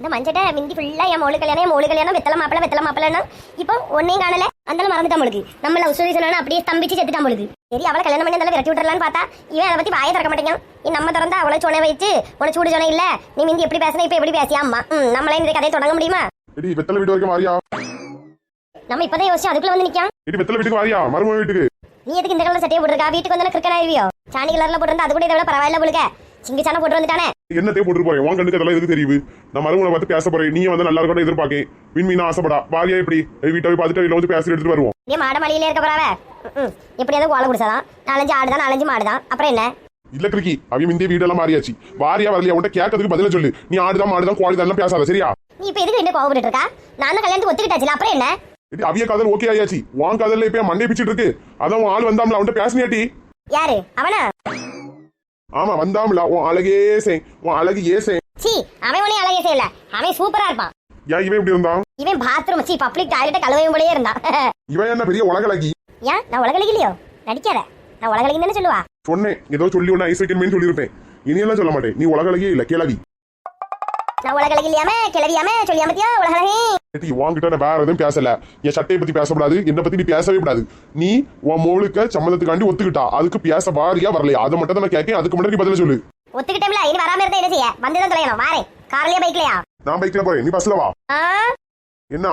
இந்த மஞ்சட்ட மிந்தி ஃபுல்லா என் மோளு கல்யாணம் என் மோளு கல்யாணம் வெத்தலை மாப்பிள வெத்தலை மாப்பிளனா இப்போ ஒன்னையும் காணல அந்த மறந்துட்டான் பொழுது நம்ம லவ் ஸ்டோரி சொன்னா அப்படியே ஸ்தம்பிச்சு செத்துட்டான் பொழுது சரி அவளை கல்யாணம் பண்ணி அந்த விரட்டி விட்டுறலான்னு பார்த்தா இவன் அதை பத்தி வாயை திறக்க மாட்டேங்க நீ நம்ம திறந்தா அவளை சொன்ன வச்சு உனக்கு சூடு சொன்ன இல்ல. நீ மிந்தி எப்படி பேசின இப்ப எப்படி பேசியா அம்மா? ம் நம்மளே இந்த கதையை தொடங்க முடியுமா? எடி வெத்தலை வீட்டு வரைக்கும் வாரியா? நம்ம இப்பதான் யோசிச்சு அதுக்குள்ள வந்து நிக்கான் எடி வெத்தலை வீட்டுக்கு வாரியா? மருமக வீட்டுக்கு. நீ எதுக்கு இந்த கலர் சட்டையை போட்டிருக்கா? வீட்டுக்கு வந்து கிரிக்கன் ஆயிருவியோ சாணி கலர்ல போட்டிருந்தா அது கூட இதை விட பரவாயில்ல போலுக்க. சிங்கி சாணம் போட்டு வந்துட்டானே. என்னத்தையும் போட்டு போறேன் உன் கண்ணுக்கு அதெல்லாம் எதுக்கு தெரியுது? நான் மருமகளை பார்த்து பேச போறேன் நீ வந்து நல்லா இருக்கணும் எதிர்பார்க்கேன். விண்மீனா ஆசைப்படா. வாரியா எப்படி? வீட்டை போய் பார்த்துட்டு வீட்டில் வந்து பேசி எடுத்துட்டு வருவோம். நீ மாட மலையில இருக்க போறாவ? எப்படியாவது கோலை குடிச்சாதான் நாலஞ்சு ஆடுதான் நாலஞ்சு மாடுதான். அப்புறம் என்ன? இல்ல கிரிக்கி அவன் இந்திய வீடெல்லாம் மாறியாச்சு. வாரியா வரலையா? உன்ட்ட கேட்கறதுக்கு பதில சொல்லு. நீ ஆடுதான் மாடுதான் கோழிதான் பேசாத சரியா? நீ இப்ப எதுக்கு என்ன கோவப்பட்டு இருக்கா நான் தான் கல்யாணத்துக்கு ஒத்துக்கிட்டாச்சுல அப்புறம் என்ன? அவிய காதல் ஓகே ஆயாச்சு. உன் காதல்ல இப்ப மண்டை பிச்சிட்டு இருக்கு. அதான் ஆள் வந்தாம்ல அவன்கிட்ட பேசினியாட்டி யாரு? அவனா? ஆமா வந்தாம்ல உன் அழகே சே உன் அழகு ஏசே சீ அவன் உனே அழகே செய்யல. அவன் சூப்பரா இருப்பான். ஏன் இவன் இப்படி இருந்தான்? இவன் பாத்ரூம் சீ பப்ளிக் டாய்லெட் கழுவையும் போலயே இருந்தான். இவன் என்ன பெரிய உலகளகி ஏன் நான் உலகலிக்கலையோ நடிக்காத. நான் உலகலிக்கு தானே சொல்லுவா? சொன்னேன். ஏதோ சொல்லி ஒன்னு ஐஸ் வைக்கணுமே சொல்லியிருப்பேன். இனியெல்லாம் சொல்ல மாட்டேன். நீ உலகளகியே இல்ல கிளவி நான் உலகலகில்லாம கிளவியாம சொல்லியாமத்தியா உலகலகி. உன்கிட்ட நான் வேற எதுவும் பேசல. என் சட்டையை பத்தி பேசக்கூடாது என்னை பத்தி நீ பேசவே கூடாது. நீ உன் மோளுக்க சம்மந்தத்துக்காண்டி ஒத்துக்கிட்டா. அதுக்கு பேச வாரியா வரலையா? அதை மட்டும் தான் கேட்கேன். அதுக்கு மட்டும் நீ பதில சொல்லு. ஒத்துக்கிட்டேன்ல இனி வராம இருந்தா என்ன செய்ய? வந்துதான் தொலையணும். வாரேன் கார்லயா பைக்லயா? நான் பைக்ல போறேன். நீ பஸ்ல வா. என்ன?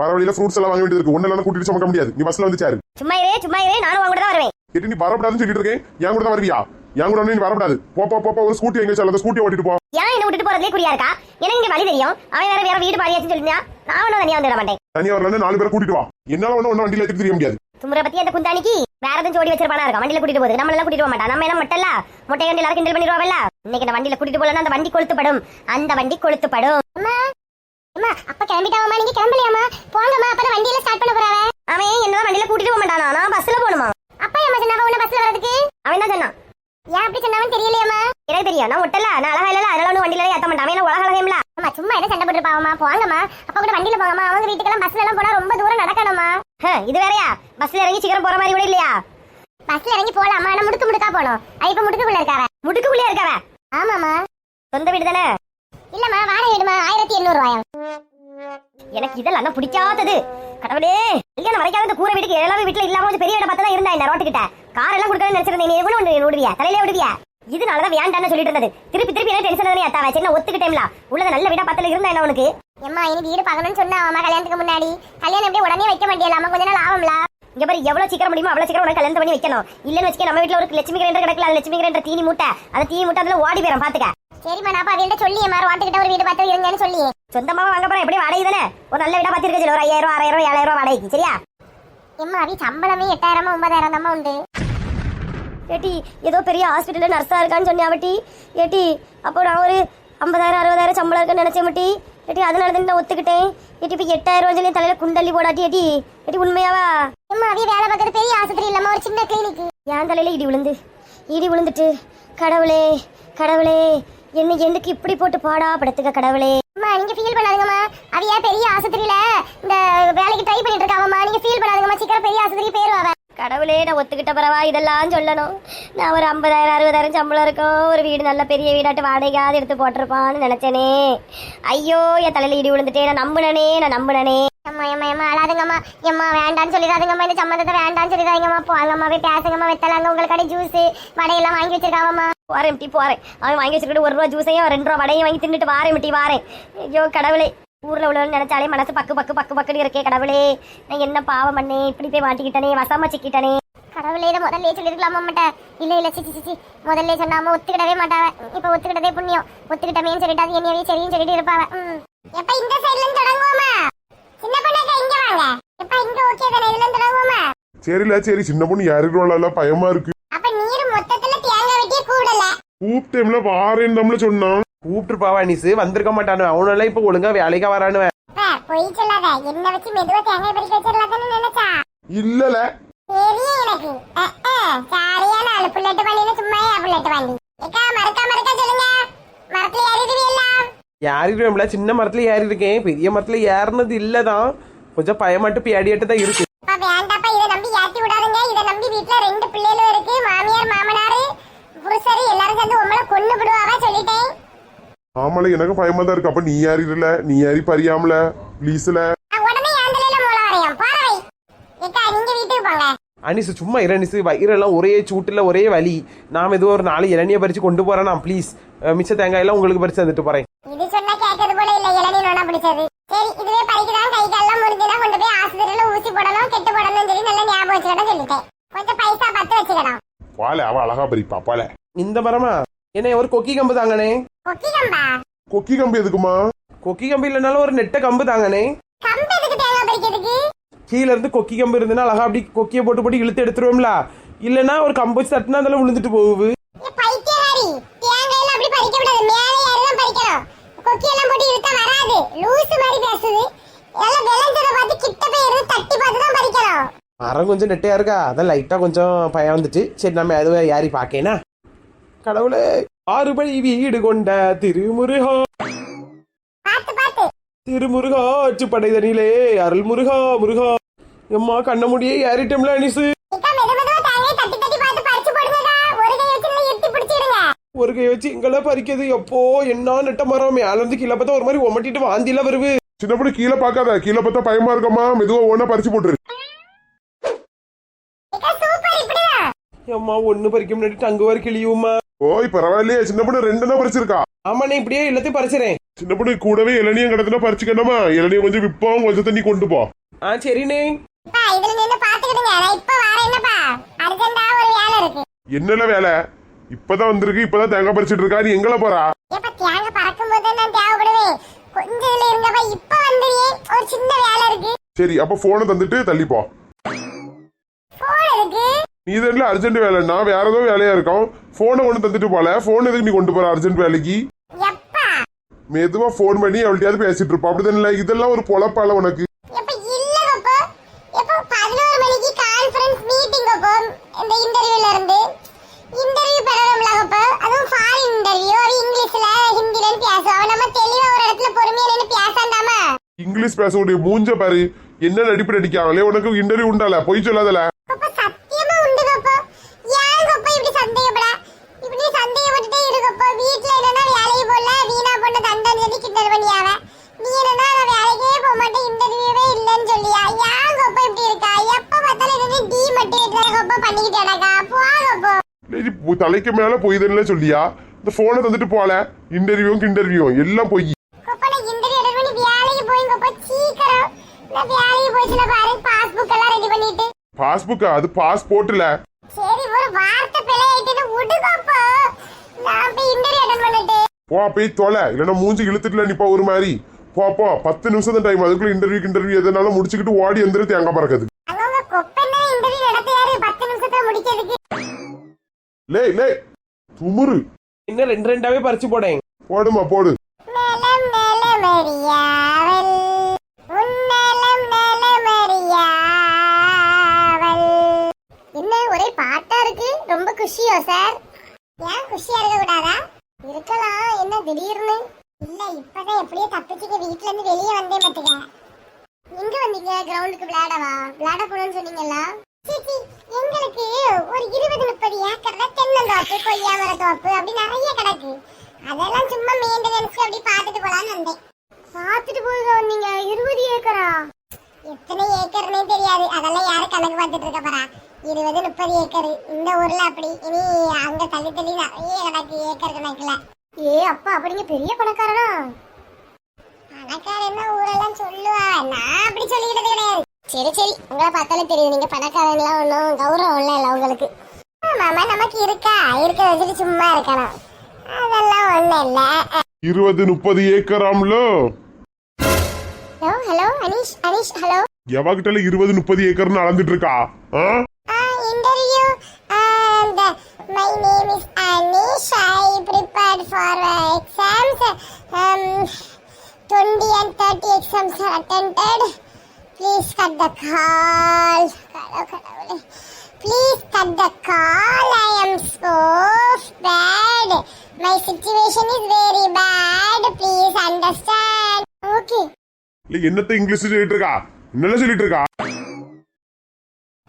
வர வழியில ஃப்ரூட்ஸ் எல்லாம் வாங்க வேண்டியது இருக்கு. ஒன்னெல்லாம் கூட்டிட்டு சுமக்க முடியாது. நீ பஸ்ல வந்து சேரு. சும்மா இரு சும்மா இரு. நானும் உங்க கூட தான் வருவேன். கேட்டு நீ வரக்கூடாதுன்னு சொல்லிட்டு இருக்கேன். என் கூட தான் வருவியா? என் கூட நீ வரக்கூடாது போ போ, போ போ ஒரு ஸ்கூட்டி எங்க அந்த ஸ்கூட்டி ஓட்டிட்டு போ. ஏன் என்ன விட்டுட்டு போறதுலே குறியா இருக்கா? எனக்கு இங்க வழி தெரியும். அவன் வேற வேற வீடு பாடியாச்சுன்னு சொல்லிருந்தா நான் ஒன்னும் தனியா வந்துட மாட்டேன். தனியா வரலன்னு நாலு பேரை கூட்டிட்டு வா. என்னால ஒன்னும் ஒன்னும் வண்டியில எடுத்துட்டு தெரிய முடியாது. தும்புற பத்தி அந்த குந்தானிக்கு வேற எதுவும் ஜோடி வச்சிருப்பானா இருக்கும் வண்டியில கூட்டிட்டு போகுது நம்ம எல்லாம் கூட்டிட்டு போக மாட்டா. நம்ம எல்லாம் மட்டல்ல முட்டை கண்டி எல்லாரும் கிண்டல் பண்ணிடுவாங்கல்ல? இன்னைக்கு இந்த வண்டியில கூட்டிட்டு போலன்னா அந்த வண்டி கொளுத்துப்படும். அந்த வண்டி கொளுத்துப்படும். அம்மா அப்ப கிளம்பிட்டாவமா நீங்க கிளம்பலையாமா போங்கம்மா அப்பதான் வண்டியில ஸ்டார்ட் பண்ண போறாவ அவன் என்னதான் வண்டியில கூட்டிட்டு போக மாட்டானா நான் பஸ்ல போகணுமா அப்பா ஏமா சொன்னாவ உன்ன பஸ்ல வரதுக்கு அவன் தான் சொன்னான் ஏன் அப்படி சொன்னாவன் தெரியலையாமா எனக்கு தெரியும் நான் ஒட்டல நான் அழகா இல்ல அதனால ஒன்னும் வண்டியில ஏத்த மாட்டான் அவன் உலக அழகையும்ல அம்மா சும்மா எதை சண்டை போட்டுருப்பாவமா போங்கம்மா அப்ப கூட வண்டியில போங்கம்மா அவங்க வீட்டுக்கெல்லாம் பஸ்ல எல்லாம் போனா ரொம்ப தூரம் நடக்கணுமா இது வேறயா? பஸ்ல இறங்கி சீக்கிரம் போற மாதிரி கூட இல்லையா? பஸ்ல இறங்கி போலாமா ஆனா முடுக்கு முடுக்கா போனோம் இப்ப முடுக்குக்குள்ள இருக்காவ. முடுக்குக்குள்ளே இருக்காவ? ஆமாமா சொந்த வீடு தானே? இல்லம்மா வாடகை வீடுமா ஆயிரத்தி எண்ணூறு ரூபாயம் எனக்கு இதெல்லாம் பிடிக்காதது. கடவுளே கல்யாணம் வரைக்காத இந்த கூரை வீட்டுக்கு எல்லாமே வீட்டுல இல்லாம கொஞ்சம் பெரிய வீட பார்த்தா தான் இருந்தா இந்த ரோட்டுக்கிட்ட? கார் எல்லாம் கொடுக்கணும்னு நினைச்சிருந்தேன். நீ எவ்வளவு விடுவியா தலையில விடுவியா இதனாலதான் வேண்டாம்னு சொல்லிட்டு இருந்தது. திருப்பி திருப்பி என்ன டென்ஷன் தானே அத்தாவ. சரி நான் ஒத்துக்கிட்டேன்ல. உள்ளத நல்ல வீடா பத்தல இருந்தா என்ன உனக்கு? அம்மா இனி வீடு பார்க்கணும்னு சொன்னா அம்மா கல்யாணத்துக்கு முன்னாடி. கல்யாணம் அப்படியே உடனே வைக்க மாட்டியலாமா கொஞ்ச நாள் ஆகும்ல. இங்க பாரு எவ்வளவு சீக்கிரம் முடியுமோ அவ்வளவு சீக்கிரம் உனக்கு கல்யாணம் பண்ணி வைக்கணும். இல்லன்னு வச்சுக்க நம்ம வீட்ல ஒரு லட்சுமி கிரைண்டர் கிடக்கல அது லட்சுமி கிரைண்டர் தீனி மூட்டை. அந்த தீனி மூட்டை அதுல ஓடி போயிடும் பாத்துக்க. சரிம்மா நான் அவங்கள்ட்ட சொல்லியே மாறு வாட்டுக்கிட்ட ஒரு வீடு பார்த்து இருங்கன்னு சொல்லி சொந்தமா வாங்க போறேன் எப்படி வாடகை தானே? ஒரு நல்ல வீடா பார்த்து இருக்க ஒரு ஐயாயிரம் ஆறாயிரம் ஏழாயிரம் வாடகைக்கு சரியா? எம்மா அவி சம்பளமே எட்டாயிரமா ஒன்பதாயிரம் தான் உண்டு. ஏட்டி ஏதோ பெரிய ஹாஸ்பிட்டல்ல நர்ஸா இருக்கான்னு சொன்னியாவட்டி ஏட்டி அப்போ நான் ஒரு ஐம்பதாயிரம் அறுபதாயிரம் சம்பளம் இருக்குன்னு நினைச்சேன் மட்டி. ஏட்டி அதனால தான் நான் ஒத்துக்கிட்டேன். ஏட்டி இப்போ எட்டாயிரம் சொல்லி தலையில குண்டல்லி போடாட்டி ஏட்டி. ஏட்டி உண்மையாவா? அம்மா அவி வேலை பார்க்கறது பெரிய ஆஸ்பத்திரி இல்லாம ஒரு சின்ன கிளினிக் என் தலையில இடி விழுந்து இடி விழுந்துட்டு கடவுளே கடவுளே என்ன எதுக்கு இப்படி போட்டு பாடா படுத்துக்க கடவுளே? அம்மா நீங்க ஃபீல் பண்ணாதீங்கம்மா. அவியா பெரிய ஆஸ்பத்திரியில இந்த வேலைக்கு ட்ரை பண்ணிட்டு இருக்காவம்மா? நீங்க ஃபீல் பண்ணாதீங்கம்மா. சீக்கிரம் பெரிய ஆஸ்பத்திரி போயிருவாங்க கடவுளே நான் ஒத்துக்கிட்ட பரவா இதெல்லாம் சொல்லணும். நான் ஒரு ஐம்பதாயிரம் அறுபதாயிரம் சம்பளம் இருக்கும். ஒரு வீடு நல்ல பெரிய வீடாட்டு வாடகையாவது எடுத்து போட்டிருப்பான்னு நினைச்சேனே. ஐயோ என் தலையில இடி விழுந்துட்டே. நான் நம்புனனே நான் நம்புனனே. அம்மா அம்மா அம்மா அழாதுங்கம்மா. எம்மா வேண்டான்னு சொல்லிடாதுங்கம்மா. இந்த சம்மந்தத்தை வேண்டான்னு சொல்லிடாதீங்கம்மா. போங்கம்மா போய் பேசுங்கம்மா. வெத்தலாங்க உங்கள் கடை ஜூஸ் வடையெல்லாம் வாங்கி வச்சிருக்காங்கம்மா. போறேன் டி போறேன். அவன் வாங்கி வச்சிருக்கிட்டு ஒரு ரூபா ஜூஸையும் ரெண்டு ரூபா வடையும் வாங்கி தின்னுட்டு வாரேன் டி வாரேன். ஐயோ கடவுளே. ஊர்ல உள்ளவங்க நினைச்சாலே மனசு பக்கு பக்கு பக்கு பக்குன்னு இருக்கே கடவுளே. நான் என்ன பாவம் பண்ணே? இப்படி போய் மாட்டிக்கிட்டனே வசமா சிக்கிட்டனே. கடவுளே இதை முதல்ல சொல்லிருக்கலாமா மாட்டேன் இல்ல இல்ல சிச்சி சிச்சி. முதல்ல சொன்னாம ஒத்துக்கிடவே மாட்டாவ. இப்ப ஒத்துக்கிட்டதே புண்ணியம். ஒத்துக்கிட்டமேன்னு சொல்லிட்டு அது என்னையவே சரின்னு சொல்லிட்டு இருப்பாவ. எப்ப இந்த சைடுல இருந்து தொடங்குவோமா? சின்ன பொண்ணாக்கா இங்க வாங்க. எப்ப இங்க ஓகே தானே? இதுல இருந்து தொடங்குவோமா? சரில சரி. சின்ன பொண்ணு யாருக்குள்ள பயமா இருக்கு. அப்ப நீர் மொத்தத்துல தேங்காய் வெட்டியே கூடல கூப்பிட்டேம்ல வாரேன்னு நம்மள சொன்னான். கூப்பிட்டுருப்பாவா நீசு வந்திருக்க மாட்டானு அவனெல்லாம் இப்ப ஒழுங்கா வேலைக்கா வரானுவன் பொய் சொல்லாத. என்ன வச்சு மெதுவா தேங்காய் பறிக்க வச்சிடலாம்னு நினைச்சா? இல்லல. தெரியும் எனக்கு. சரியான ஆளு புல்லட்டு ஏக்கா மறக்கா மறக்கா சொல்லுங்க. மரத்துல ஏறிடுவீல்ல ஏறிடுவேன்ல சின்ன மரத்துல ஏறி இருக்கேன் பெரிய மரத்துல ஏறினது இல்லதான். கொஞ்சம் பயமாட்டு பேடியாட்டு தான் இருக்கு. அப்பா வேண்டாப்பா இதை நம்பி ஏத்தி விடாதுங்க. இதை நம்பி வீட்ல ரெண்டு பிள்ளைகளும் இருக்கு. மாமியார் மாமனாரு புருஷரு எல்லாரும் சேர்ந்து உங்களை கொண்டு விடுவாவா சொல்லிட்டேன். ஆமால எனக்கு பயமா தான் இருக்கு. அப்ப நீ யாரில நீ யாரி பறியாமல ப்ளீஸ்ல அனிசு சும்மா இரு அனிசு. வயிறெல்லாம் ஒரே சூட்டில் ஒரே வலி. நாம் ஏதோ ஒரு நாலு இளநியை பறித்து கொண்டு போகிறேன் ப்ளீஸ் மிச்ச தேங்காயெல்லாம் உங்களுக்கு பறித்து தந்துட்டு போகிறேன் இது சொன்னா கேட்கறது போல இல்ல இளநீ நோனா பிடிச்சது. சரி இதுவே பறிக்கதான் கை கால்லாம் முறிஞ்சுனா கொண்டு போய் ஆஸ்பத்திரியில ஊசி போடணும் கெட்டு போடணும்னு சொல்லி நல்லா ஞாபகம் வச்சுக்கணும் சொல்லிட்டேன். கொஞ்சம் பைசா பத்து வச்சுக்கணும். பால அவ அழகா பறிப்பா பால. இந்த மரமா என்ன ஒரு கொக்கி கம்பு தாங்கண்ணே. கொக்கி கம்பா கொக்கி கம்பு எதுக்குமா? கொக்கி கம்பு இல்லைனாலும் ஒரு நெட்டை கம்பு தாங்கண்ணே. கம்பு எதுக்கு தேங்காய் பறிக்கிறதுக்கு? கீழே இருந்து கொக்கி கம்பு இருந்துன்னா அழகா அப்படி கொக்கியை போட்டு போட்டு இழுத்து எடுத்துருவோம்ல. இல்லைன்னா ஒரு கம்பு வச்சு தட்டினா அதெல்லாம் விழுந்துட்டு போகுது. ஏ, பைத்தியக்காரி தேங்காயெல்லாம் அப்படி பறிக்க கூடாது. மேலே ஏறிதான் பறிக்கணும். கொக்கி எல்லாம் போட்டு இழுத்தா வராது. லூசு மாதிரி பேசுது. எல்லாம் விளைஞ்சதை பார்த்து கிட்ட போய் இருந்து தட்டி பார்த்து தான் பறிக்கணும். மரம் கொஞ்சம் நெட்டையா இருக்கா? அதான் லைட்டா கொஞ்சம் பயம் வந்துட்டு. சரி நம்ம அதுவே யாரி பாக்கேனா கடவுளே ஆறுபடி வீடு கொண்ட திருமுருகா. திருமுருகா அச்சுப்படைதனிலே அருள் முருகா. முருகா எம்மா கண்ண முடியே ஏறிட்டோம்ல அனிசு. ஒரு கை வச்சு எங்களை பறிக்கிறது. எப்போ என்ன நெட்ட மரம்? மேல இருந்து கீழே பார்த்தா ஒரு மாதிரி ஒமட்டிட்டு வாந்தில வருது. சின்ன பொண்ணு கீழே பார்க்காத. கீழே பார்த்தா பயமா இருக்கமா மெதுவா ஒண்ணா பறிச்சு போட்டுரு. எம்மா ஒண்ணு பறிக்க முன்னாடி டங்கு வரை கிளியுமா ஓய் பரவாயில்லையே. சின்ன பொண்ணு ரெண்டுனா பறிச்சிருக்கா. ஆமாண்ணே இப்படியே எல்லாத்தையும் பறிச்சிடறேன் சின்ன பொண்ணு கூடவே இளநியும் கிடத்துனா பறிச்சுக்கணுமா? இளநியை கொஞ்சம் விப்போம் கொஞ்சம் தண்ணி கொண்டு போ. ஆ சரிண்ணே அப்பா இதுல நின்னு பாத்துக்கிடுங்க. நான் இப்ப வரேன் என்னப்பா? அர்ஜென்டா ஒரு வேலை இருக்கு. என்னல வேலை? இப்பதான் வந்திருக்கு இப்பதான் தேங்காய் பறிச்சிட்டு இருக்கா நீ எங்கள போறா? ஏப்பா தேங்காய் பறக்கும் போது நான் தேவைப்படுவேன் கொஞ்சம் இருங்கப்பா இப்ப வந்துடுயே ஒரு சின்ன வேலை இருக்கு. சரி அப்ப போனை தந்துட்டு தள்ளி போ போன் இருக்கு நீ இதெல்லாம் அர்ஜென்ட் வேலைன்னா வேற ஏதோ வேலையா இருக்கும். போனை கொண்டு தந்துட்டு போல. போன் எதுக்கு நீ கொண்டு போற அர்ஜென்ட் வேலைக்கு? மெதுவா போன் பண்ணி அவள்கிட்டயாவது பேசிட்டு இருப்பா. அப்படிதான் இதெல்லாம் ஒரு பொழப்பால உனக்கு. இங்கிலீஷ் பேசக்கூடிய மூஞ்ச பாரு. என்ன நடிப்பு நடிக்காங்களே உனக்கு இன்டர்வியூ உண்டால. பொய் சொல்லாதல. பு- தலைக்கு மேல பொய் தானே சொல்லியா? இந்த போனை தந்துட்டு போல இன்டர்வியூ இன்டர்வியூ எல்லாம் பொய். அப்ப நான் இன்டர்வியூ அட்டன் பண்ணி வேலைக்கு போயிங்கப்போ சீக்கிரம். நான் வேலைக்கு போச்சுல பாரு பாஸ்புக் எல்லாம் ரெடி பண்ணிட்டு. பாஸ்புக் அது பாஸ்போர்ட்ல சரி ஒரு வார்த்தை நான் போய் பண்ணிட்டு. போ போய் தொலை. இல்லைன்னா மூஞ்சி இழுத்துட்டுல நிப்பா ஒரு மாதிரி. போ போ. பத்து நிமிஷம் தான் டைம் அதுக்குள்ள இன்டர்வியூ இன்டர்வியூ எதனால முடிச்சுக்கிட்டு ஓடி வந்துரு தேங்காய் பறக்குது. அவங்க கொப்பன்னா இன்டர்வியூ நடத்தியாரு பத்து நிமிஷத்துல முடிக்கிறதுக்கு. லே லே துமுரு இன்னும் ரெண்டு ரெண்டாவே பறிச்சு போடேன். போடுமா போடு. என்ன ஒரே பாட்டா இருக்கு? ரொம்ப குஷியோ சார்? ஏன் குஷியா இருக்க கூடாதா? இருக்கலாம் என்ன திடீர்னு? இல்ல இப்பதான் எப்படியோ தப்பிச்சுக்க வீட்ல இருந்து வெளியே வந்தேன் பாத்துக்க. எங்க வந்தீங்க? கிரவுண்டுக்கு விளையாடவா? விளையாட போகணும்னு சொன்னீங்களா எங்களுக்கு ஒரு இருபது தோப்பு கொய்யா மரத்தோப்பு அப்படி நிறைய கிடக்கு. அதெல்லாம் சும்மா மெயின்டெனன்ஸ்க்கு அப்படி பார்த்துட்டு போலான்னு வந்தேன். பார்த்துட்டு போக வந்தீங்க இருபது ஏக்கரா? எத்தனை ஏக்கர்னே தெரியாது. அதெல்லாம் யாரும் கணக்கு பார்த்துட்டு இருக்க போறா? இருபது முப்பது ஏக்கர். இந்த ஊர்ல அப்படி. இனி அங்க தள்ளி தள்ளி நிறைய கிடக்கு ஏக்கர் கணக்குல. ஏ அப்பா அப்படிங்க பெரிய பணக்காரனா? பணக்காரன் ஊரெல்லாம் சொல்லுவா. நான் அப்படி சொல்லிக்கிட்டது கிடையாது. சரி சரி. உங்களை பார்த்தாலே தெரியும் நீங்க பணக்காரன்லாம் ஒன்றும் கௌரவம் இல்லை உங்களுக்கு. மாமா நமக்கு இருக்கா இருக்க வச்சுட்டு சும்மா இருக்கணும் அதெல்லாம் ஒண்ணும் இல்ல இருபது முப்பது ஏக்கராம்ல hello hello Aneesh Aneesh hello எவகிட்ட இருபது முப்பது ஏக்கர்னு அளந்துட்டு இருக்கா ஆ interview uh, exams. Um, 20 and 30 exams are attended. Please cut the call. கடவுளே, கடவுளே. Please cut the call. I am so bad. My situation is very bad. Please understand. Okay. இல்ல என்னத்த English சொல்லிட்டு இருக்கா என்னெல்லாம் சொல்லிட்டு இருக்கா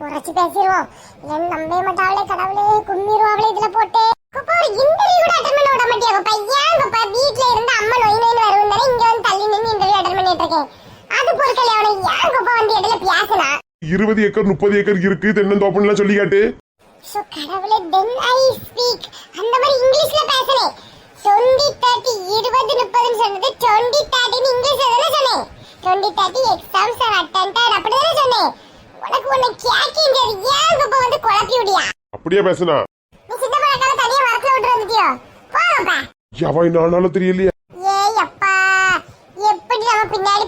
உரைச்சு பேசிடுவோம் என் நம்பவே மாட்டாவளே கடவுளே கும்மிடுவாங்களே இதுல போட்டு அப்பா ஒரு இன்டர்வியூ கூட அட்டெண்ட் பண்ண விட மாட்டியா அப்பா ஏன் அப்பா வீட்ல இருந்து அம்மா நொய் நொய்னு வருவந்தானே இங்க வந்து தள்ளி நின்னு இன்டர்வியூ அட்டெண்ட் பண்ணிட்டு இருக்கேன் அது பொறுக்கல அவனை ஏன் அப்பா வந்து இடையில பேசினா இருபது ஏக்கர் முப்பது ஏக்கர் இருக்கு. தென்னந்தோப்புன்னு சொல்லி காட்டு. சோ கடவுளே தென் ஐ ஸ்பீக் அந்த மாதிரி இங்கிலீஷ்ல பேசுனேன் டுவெண்ட்டி தேர்ட்டி இருபது முப்பதுன்னு சொன்னது டுவெண்ட்டி தேர்ட்டின்னு இங்கிலீஷ்ல தானே சொன்னேன் twenty thirty exams are attended அப்படி தானே சொன்னேன் உனக்கு ஒண்ணு கேட்கின்றது ஏன் அப்பா வந்து குழப்பி விடியா? அப்படியே பேசுனா. நீ சின்ன பழக்கால தனியா மரத்துல விட்டு வந்துட்டியோ? போங்கப்பா எவன் நானாலும் தெரியலையே. ஏய் அப்பா. எப்படி நம்ம பின்னாடி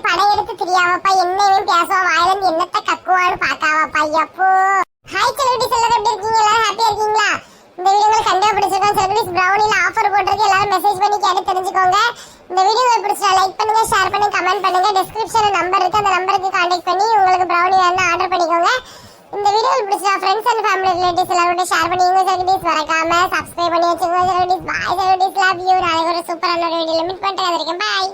பாம்பு படம் எடுத்து தெரியாமப்பா என்னையும் பேசுவா வாயில என்னத்த கக்குவான்னு பாக்காவாப்பா எப்போ ஹாய் செலிபிரிட்டி செல்லர் எப்படி இருக்கீங்க? எல்லாரும் ஹாப்பியா இருக்கீங்களா? இந்த வீடியோ உங்களுக்கு கண்டிப்பா பிடிச்சிருக்கோம். செலிபிரிட்டிஸ் பிரவுனில ஆஃபர் போட்டிருக்கு. எல்லாரும் மெசேஜ் பண்ணி கேட்டு தெரிஞ்சுக்கோங்க. இந்த வீடியோ உங்களுக்கு பிடிச்சா லைக் பண்ணுங்க ஷேர் பண்ணுங்க கமெண்ட் பண்ணுங்க. டிஸ்கிரிப்ஷன்ல நம்பர் இருக்கு. அந்த நம்பருக்கு கான்டாக்ட் பண்ணி உங்களுக்கு பிரவுனி வேணா ஆர்டர் பண்ணிக்கோங்க. இந்த வீடியோ பிடிச்சா ஃப்ரெண்ட்ஸ் அண்ட் ஃபேமிலி ரிலேட்டிவ்ஸ் எல்லாரோட ஷேர் பண்ணி உங்க செலிபிரிட்டிஸ் மறக்காம சப்ஸ்கிரைப் பண்ணி வச்சுக்கோங்க. Celebrities bye celebrities love you நாளைக்கு ஒரு சூப்பரான ஒரு வீடியோல மீட் பண்ணிட்டு வந்திருக்கேன். பாய்